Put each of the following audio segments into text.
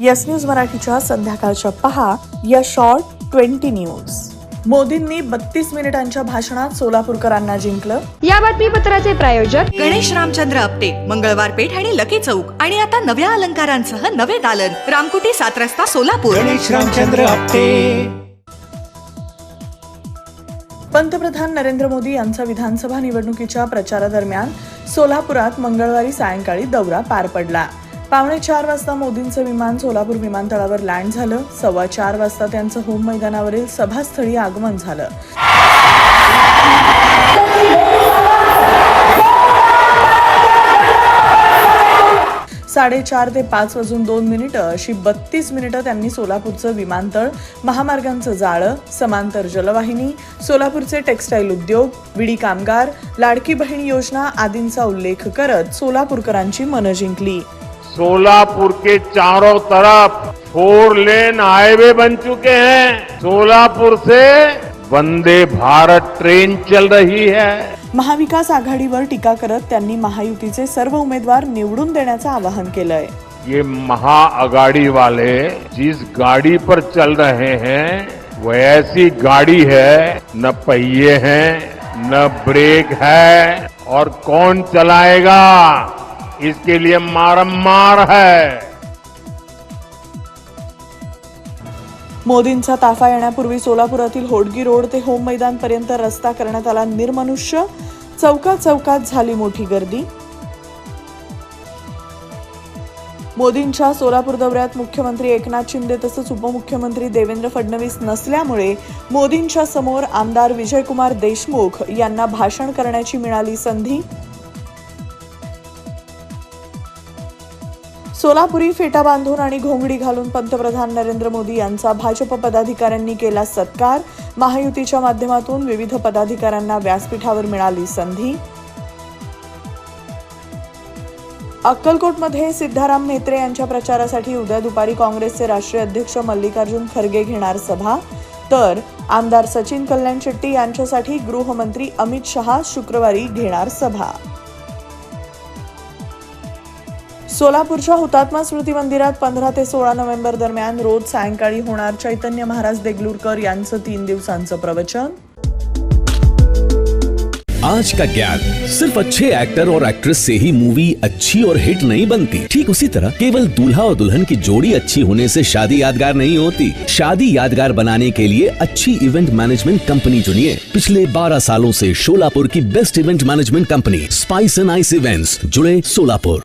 Yes news मराठीच्या संध्याकाळच्या पहा या शॉर्ट ट्वेंटी न्यूज. मोदींनी बत्तीस मिनिटांच्या भाषणात सोलापूरकरांना जिंकलं. या बातमीपत्राचे प्रायोजक गणेश रामचंद्र आपटे मंगळवार पेठ आणि लकी चौक आणि आता नव्या अलंकारांसह नवे दालन रामकुटी सात रस्ता सोलापूर. गणेश रामचंद्र आपटे. पंतप्रधान नरेंद्र मोदी यांचा विधानसभा निवडणुकीच्या प्रचारादरम्यान सोलापुरात मंगळवारी सायंकाळी दौरा पार पडला. पावणे चार वाजता मोदींचं विमान सोलापूर विमानतळावर लँड झालं. सव्वा चार वाजता त्यांचं होम मैदानावरील सभास्थळी आगमन झालं. साडेचार ते पाच वाजून दोन मिनिटं अशी बत्तीस मिनिटं त्यांनी सोलापूरचं विमानतळ महामार्गांचं जाळं समांतर जलवाहिनी सोलापूरचे टेक्स्टाईल उद्योग विडी कामगार लाडकी बहीण योजना आदींचा उल्लेख करत सोलापूरकरांची मनं जिंकली. सोलापुर के चारों तरफ फोर लेन हाईवे बन चुके हैं। सोलापुर से वंदे भारत ट्रेन चल रही है। महाविकास आघाडीवर टीका करत त्यांनी महायुतीचे सर्व उमेदवार निवडून देण्याचं आवाहन केलंय. ये महाअगाड़ी वाले जिस गाड़ी पर चल रहे हैं वो ऐसी गाड़ी है न पहिए हैं न ब्रेक है और कौन चलाएगा? इसके लिए मारम्मार है। मोदींचा ताफा येण्यापूर्वी सोलापुरातील होडगी रोड ते होम मैदान पर्यंत रस्ता करण्यात आला निर्मनुष्य. चौकात चौकात झाली मोठी गर्दी. मोदींच्या सोलापूर दौऱ्यात मुख्यमंत्री एकनाथ शिंदे तसंच उपमुख्यमंत्री देवेंद्र फडणवीस नसल्यामुळे मोदींच्या समोर आमदार विजयकुमार देशमुख यांना भाषण करण्याची मिळाली संधी. सोलापुरी फेटा बांधून आणि घोंगडी घालून पंतप्रधान नरेंद्र मोदी यांचा भाजप पदाधिकाऱ्यांनी केला सत्कार. महायुतीच्या माध्यमातून विविध पदाधिकाऱ्यांना व्यासपीठावर मिळाली संधी. अक्कलकोटमध्ये सिद्धाराम म्हेत्रे यांच्या प्रचारासाठी उद्या दुपारी काँग्रेसचे राष्ट्रीय अध्यक्ष मल्लिकार्जुन खरगे घेणार सभा. तर आमदार सचिन कल्याण शेट्टी यांच्यासाठी गृहमंत्री अमित शहा शुक्रवारी घेणार सभा. सोलापूरच्या हुतात्मा स्मृती मंदिरात पंधरा ते सोळा नोव्हेंबर दरम्यान रोज सायंकाळी होणार चैतन्य महाराज देगलूरकर यांचं तीन दिवसांचं प्रवचन. आज का ज्ञान? सिर्फ अच्छे एक्टर और एक्ट्रेस से ही मूवी अच्छी और हिट नहीं बनती। ठीक उसी तरह केवल दूल्हा और दुल्हन की जोड़ी अच्छी होने से शादी यादगार नहीं होती। शादी यादगार बनाने के लिए अच्छी इवेंट मैनेजमेंट कंपनी चुनिए। पिछले 12 सालों से शोलापुर की best event management company spice and ice events जुड़े सोलापुर।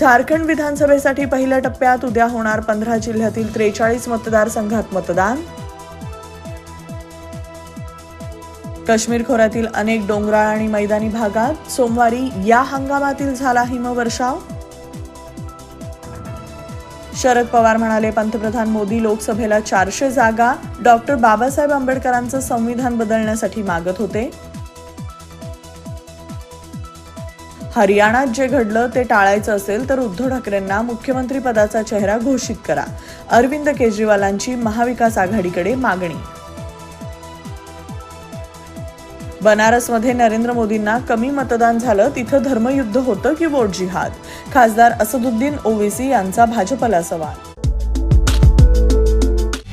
झारखंड विधानसभेसाठी पहिल्या टप्प्यात उद्या होणार पंधरा जिल्ह्यातील त्रेचाळीस मतदारसंघात मतदान. काश्मीर खोऱ्यातील अनेक डोंगराळ आणि मैदानी भागात सोमवारी या हंगामातील झाला हिमवर्षाव. शरद पवार म्हणाले पंतप्रधान मोदी लोकसभेला चारशे जागा. डॉक्टर बाबासाहेब आंबेडकरांचं संविधान बदलण्यासाठी मागत होते. हरियाणात जे घडलं ते टाळायचं असेल तर उद्धव ठाकरेंना मुख्यमंत्री पदाचा चेहरा घोषित करा. अरविंद केजरीवालांची महाविकास आघाडीकडे मागणी. बनारसमध्ये नरेंद्र मोदींना कमी मतदान झालं तिथं धर्मयुद्ध होतं की वोट जिहाद? खासदार असदुद्दीन ओवेसी यांचा भाजपला सवाल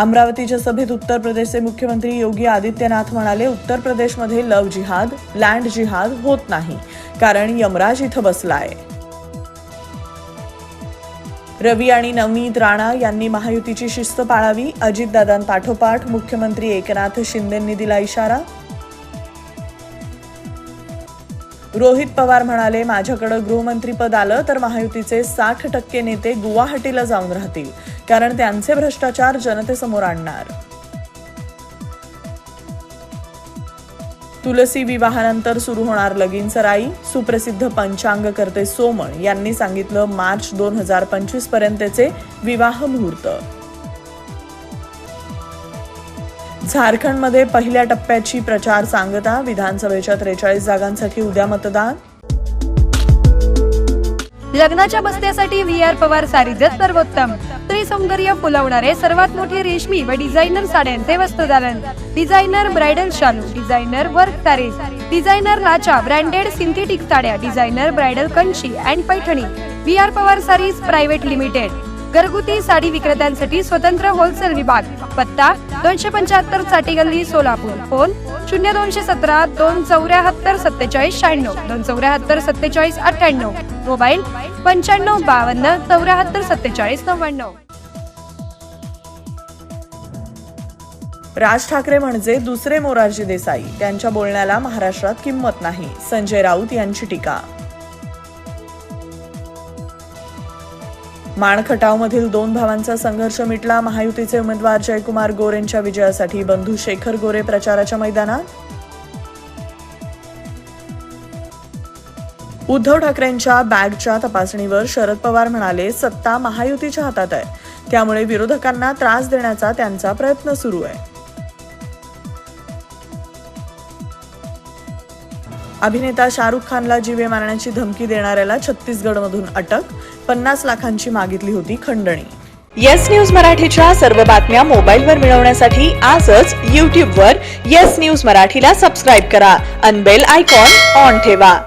अमरावतीच्या सभेत उत्तर प्रदेशचे मुख्यमंत्री योगी आदित्यनाथ म्हणाले उत्तर प्रदेशमध्ये लव जिहाद लँड जिहाद होत नाही कारण यमराज इथं बसलाय. रवी आणि नवनीत राणा यांनी महायुतीची शिस्त पाळावी. अजितदादांपाठोपाठ मुख्यमंत्री एकनाथ शिंदेंनी दिला इशारा. रोहित पवार म्हणाले माझ्याकडे गृहमंत्रीपद आलं तर महायुतीचे साठ टक्के नेते गुवाहाटीला जाऊन राहतील कारण त्यांचे भ्रष्टाचार जनतेसमोर आणणार. तुलसी विवाहानंतर सुरू होणार लगीन सराई सुप्रसिद्ध पंचांगकर्ते सोमण यांनी सांगितलं मार्च दोन हजार पंचवीस पर्यंतचे विवाह मुहूर्त. झारखंडमध्ये पहिल्या टप्प्याची प्रचार सांगता विधानसभेच्या त्रेचाळीस जागांसाठी उद्या मतदान. लग्नाच्या बस्त्यासाठी व्ही आर पवार सारीजत सर्वोत्तम. त्रिसौंदर्य सौंदर्य फुलवणारे सर्वात मोठे रेशमी व डिझायनर साड्यांचे वस्त्रदालन डिझायनर ब्रायडल शालू डिझायनर वर्क सारीज डिझायनर लाचा ब्रँडेड सिंथेटिक साड्या designer bridal Kanchi and Paithani. V R Pawar sarees private limited. घरगुती साडी विक्रेत्यांसाठी स्वतंत्र होलसेल विभाग. पत्ता दोनशे पंच्याहत्तरसाठी गल्ली सोलापूर. फोन शून्य दोनशे सतरा दोन चौऱ्याहत्तर सत्तेचाळीस शहाण्णव. दोन चौऱ्याहत्तर सत्तेचाळीस अठ्ठ्याण्णव. मोबाईल पंच्याण्णव बावन्न चौऱ्याहत्तर सत्तेचाळीस नव्याण्णव. राज ठाकरे म्हणजे दुसरे मोरारजी देसाई. त्यांच्या बोलण्याला महाराष्ट्रात किंमत नाही. संजय राऊत यांची टीका. माणखटावमधील दोन भावांचा संघर्ष मिटला. महायुतीचे उमेदवार जयकुमार गोरेंच्या विजयासाठी बंधू शेखर गोरे प्रचाराच्या मैदानात. उद्धव ठाकरेंच्या बॅगच्या तपासणीवर शरद पवार म्हणाले सत्ता महायुतीच्या हातात आहे. त्यामुळे विरोधकांना त्रास देण्याचा त्यांचा प्रयत्न सुरू आहे. अभिनेता शाहरुख खानला जीवे मारण्याची धमकी देणाऱ्याला छत्तीसगडमधून अटक पन्नास लाखांची मागितली होती खंडणी. येस न्यूज मराठीच्या सर्व बातम्या मोबाईलवर मिळवण्यासाठी आजच यूट्यूबवर येस न्यूज मराठीला सबस्क्राईब करा. अनबेल आयकॉन ऑन ठेवा.